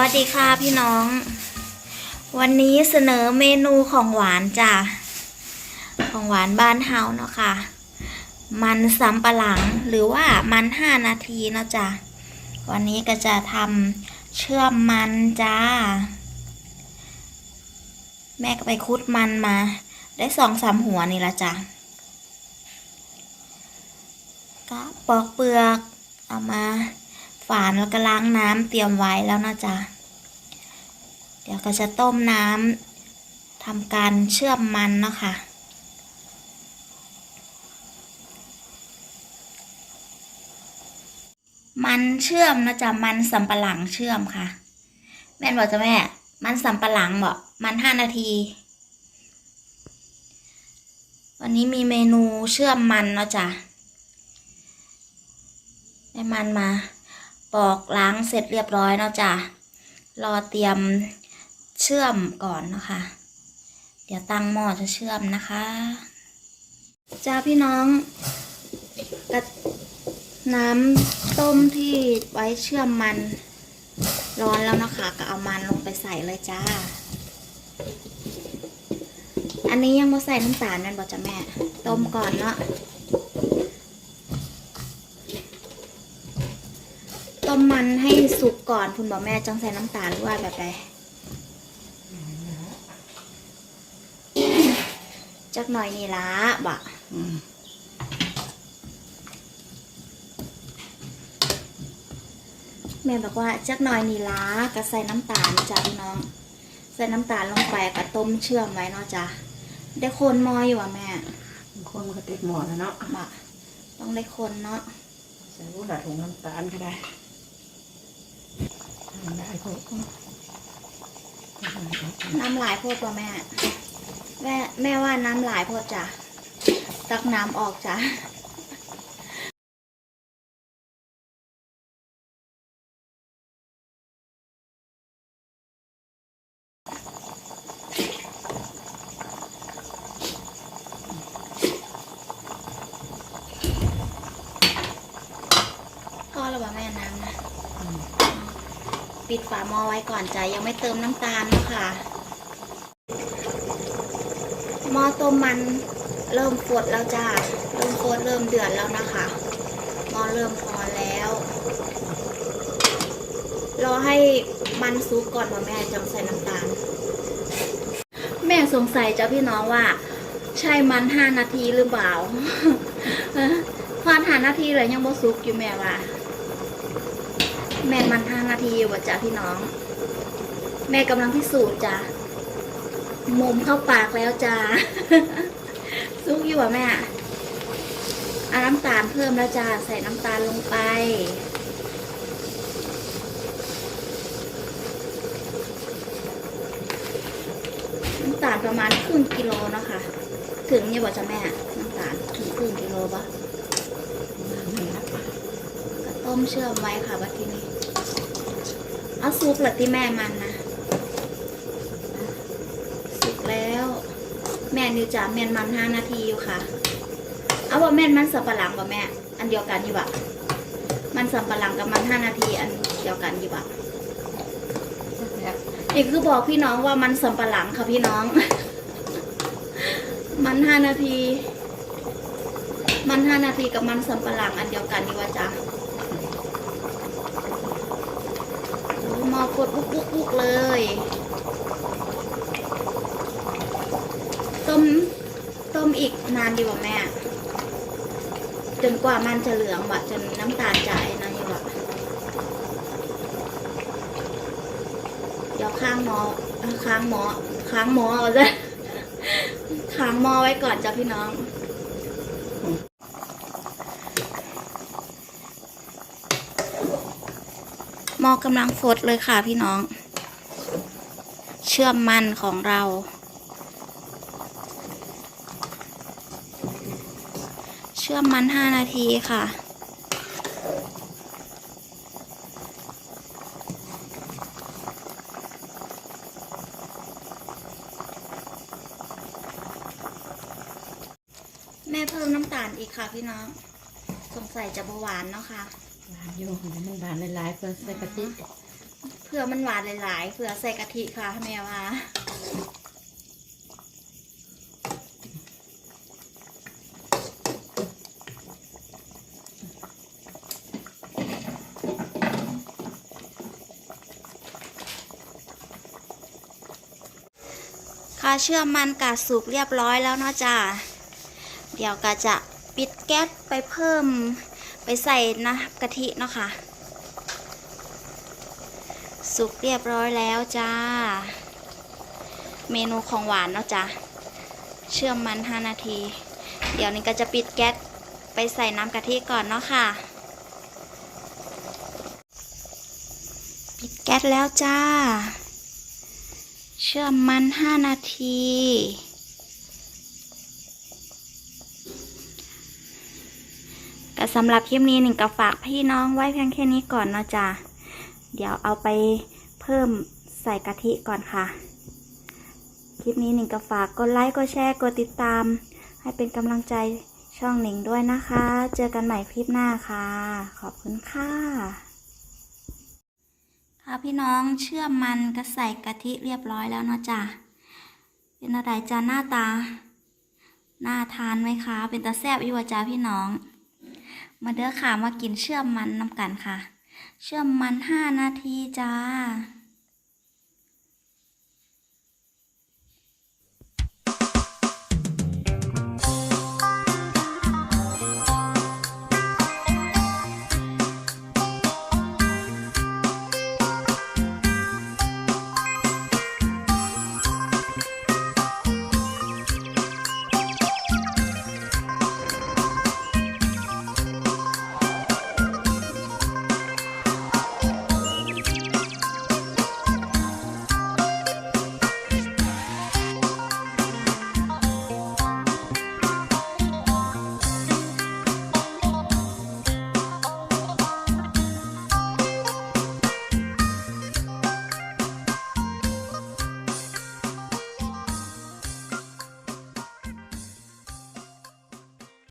วัสดีค่ะพี่น้อง วันนี้เสนอเมนูของหวานจ้ะ ของหวานบ้านเฮาเนาะค่ะ มันสำปะหลังหรือว่ามันห้านาทีเนาะจ้ะ วันนี้ก็จะทำเชื่อมมันจ้า แม่ก็ไปคุดมันมา ได้สองสามหัวนี่ละจ้ะ ก็ปอกเปลือกเอามาานแล้วก็ล้างน้ำเตรียมไว้แล้วนะจ๊ะ เดี๋ยวก็จะต้มน้ำทำการเชื่อมมันเนาะค่ะมันเชื่อมนะจ๊ะมันสำปะหลังเชื่อมค่ะ แม่บอกจ้ะแม่ มันสำปะหลังบอกมันห้านาที วันนี้มีเมนูเชื่อมมันเนาะจ๊ะได้มันมา ปอกล้างเสร็จเรียบร้อยแล้วจ้ะรอเตรียมเชื่อมก่อนนะคะ เดี๋ยวตั้งหม้อจะเชื่อมนะคะจ้าพี่น้องกระน้ำต้มที่ไว้เชื่อมมันร้อนแล้วนะคะ ก็เอามันลงไปใส่เลยจ้า อันนี้ยังไม่ใส่น้ำตาลแมันบอกจ้ะแม่ ต้มก่อนเนาะ มมันให้สุกก่อนคุณบอกแม่จังใส่น้ำตาลหรือว่าแบบใดจักหน่อยนี่ละบะแม่บอกว่าจักหน่อยนี่ละก็ใส่น้ำตาลจ้ะพี่น้อง ใส่น้ำตาลลงไปก็ต้มเชื่อมไว้เนาะจ้ะได้คนมอยอยู่อะแม่คนมันก็ติดหมอแล้วเนาะบะต้องได้คนเนาะใส่ลูกหลานถุงน้ำตาลก็ได้ทำได้พวก น้ำหลายโพดป่ะแม่ แม่แม่ว่าน้ำหลายโพดจ้ะ ตักน้ำออกจ้ะ พอแล้วป่ะแม่น้ำนะ ปิดฝาหม้อไว้ก่อนจ้ะยังไม่เติมน้ำตาลนะคะหม้อต้มมันเริ่มฟดแล้วจ้าเริ่มฟดเริ่มเดือดแล้วนะคะหม้อเริ่มพอนแล้วรอให้มันซุกก่อนว่าแม่จังใส่น้ำตาล แม่สงสัยจ้าพี่น้องว่า ใช่มันห้านาทีหรือเปล่าพอนหานาทีเลยยังบ่ซุกอยู่แม่ว่า แม่มันห้านาทีอยู่ว่ะจ้ะพี่น้อง แม่กำลังพิสูจน์จ้ะมุมเข้าปากแล้วจ้าซุกอยู่ว่ะแม่เอาน้ำตาลเพิ่มแล้วจ้าใส่น้ำตาลลงไป น้ำตาลประมาณครึ่งกิโลเนาะค่ะ ถึงเนี่ยบ่จ้ะแม่ น้ำตาลถึงครึ่งกิโลปะก็ต้มเชื่อมไว้ค่ะบัดทีนี้ เอาซุปเหรอที่แม่มันนะสุกแล้ว แม่นิวจ๋าแม่นมันห้านาทีอยู่ค่ะ เอาว่าแม่นมันสับปะหลังกับแม่ อันเดียวกันอยู่บะมันสับปะหลังกับมันห้านาทีอันเดียวกันอยู่บะนี่คือบอกพี่น้องว่ามันสับปะหลังค่ะพี่น้อง มันห้านาที มันห้านาทีกับมันสับปะหลังอันเดียวกันนี่ว่าจ้ะ มากดบุกบุกบุกเลย ต้ม ต้มอีกนานดีกว่าแม่ จนกว่ามันจะเหลืองวะจนน้ำตาลจะไอ้นั่นอยู่วะเดี๋ยวข้างหมอเอ้อค้างหมอค้างหมอเอาจะค้างหมอไว้ก่อนจ้ะพี่น้อง มอกำลังฟดเลยค่ะพี่น้อง เชื่อมมันของเรา เชื่อมมันห้านาทีค่ะแม่เพิ่มน้ำตาลอีกค่ะพี่น้อง สงสัยจะเบาหวานเนาะค่ะ หวานอยู่มันบานหลายๆเพื่อใส่กะทิเพื่อมันหวานหลายๆเพื่อใส่กะทิค่ะแม่ว่าค่ะเชื่อมมันกาสุกเรียบร้อยแล้วเนาะจ้าเดี๋ยวก็จะปิดแก๊สไปเพิ่ม ไปใส่นะกะทิเนาะค่ะ สุกเรียบร้อยแล้วจ้า เมนูของหวานเนาะจ้าเชื่อมมัน 5 นาที เดี๋ยวนี้ก็จะปิดแก๊สไปใส่น้ำกะทิก่อนเนาะค่ะ ปิดแก๊สแล้วจ้า เชื่อมมัน 5 นาที สำหรับคลิปนี้หนึ่งก็ฝากพี่น้องไว้เพียงแค่นี้ก่อนเนาะจ้ะเดี๋ยวเอาไปเพิ่มใส่กะทิก่อนค่ะ คลิปนี้หนึ่งก็ฝากกดไลค์กดแชร์กดติดตาม ให้เป็นกำลังใจช่องหนิงด้วยนะคะ เจอกันใหม่คลิปหน้าค่ะ ขอบคุณค่ะค่ะพี่น้องเชื่อมมันก็ใส่กะทิเรียบร้อยแล้วเนาะจ้ะเป็นอะไรจ้าหน้าตาน่าทานไหมคะ เป็นตาแซบอีวะจ้าพี่น้อง มาเด้อค่ะมากินเชื่อมมันน้ำกันค่ะ เชื่อมมันห้านาทีจ้า